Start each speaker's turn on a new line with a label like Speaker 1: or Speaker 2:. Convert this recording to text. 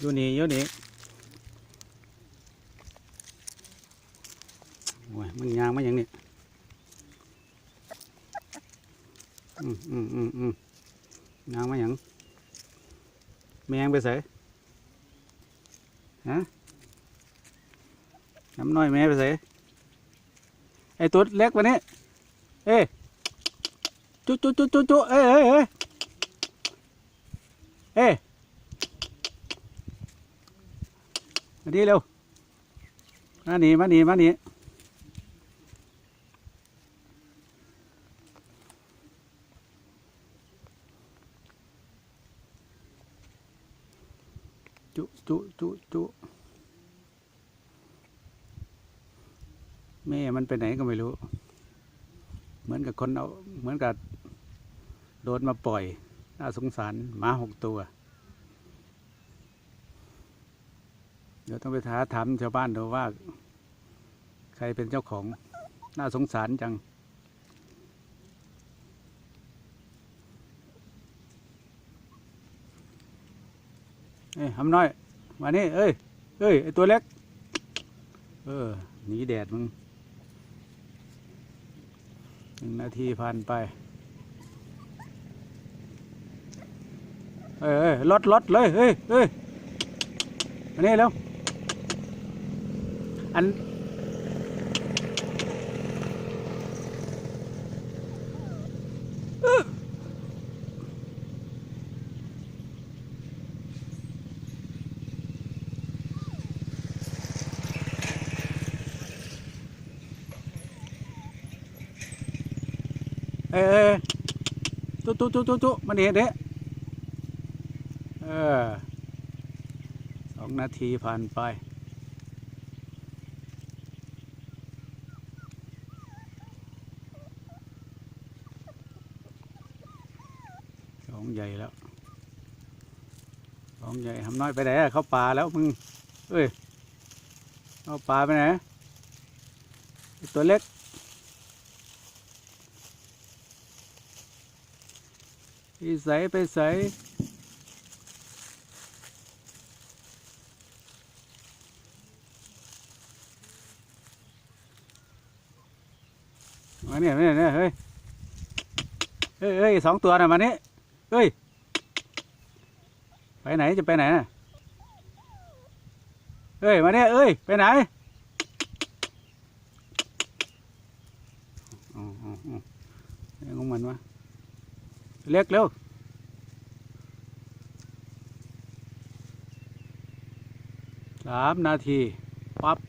Speaker 1: อยู่นี่อยู่นี่โอ้ยมันยางมาอย่างนี้อืมอืมอืมอืมยางมาอย่างแมงไปใส่ฮะน้ำน้อยแม่ไปใส่ไอ้ตัวเล็กว่านี้เอ้ยจุจุจุจุจุเอ้ยเอ้ยเอ้ยเอ้ย มาดีเร็ว มาหนีมาหนีมาหนีจุจุจุจุแม่มันไปไหนก็ไม่รู้ เหมือนกับคนเอา เหมือนกับโดนมาปล่อย น่าสงสารหมาหกตัว ดี๋ยวต้องไปท้าถามชาวบ้านดูว่า ใครเป็นเจ้าของ น่าสงสารจัง เอ้ยทำน้อย มานี่ เอ้ย เอ้ย ไอตัวเล็ก เออ หนีแดดมึงหนึ่งนาทีผ่านไป เอ้ยเอ้ยรถรถเลย เฮ้ยเฮ้ยมานี่เร็ว อันเอ้ยเอ้ยจุจุจุจุจุมาเด็ดเด้เออสองนาทีผ่านไป สองใหญ่แล้วสองใหญ่ทำน้อยไปไหนอะเข้าป่าแล้วมึงเอ้ยเข้าป่าไปไหนตัวเล็กไปใส่ไปใส่มาเนี่ยมาเนี่ยเนี่ยเฮ้ยเฮ้ยเฮ้ยสองตัวน่ะมานี่ เฮ้ย ไปไหนจะไปไหนน่ะเฮ้ย มาเนี่ยเอ้ย ไปไหนอ๋ออ๋ออ๋อเรื่องของมันวะเล็กเร็วสามนาที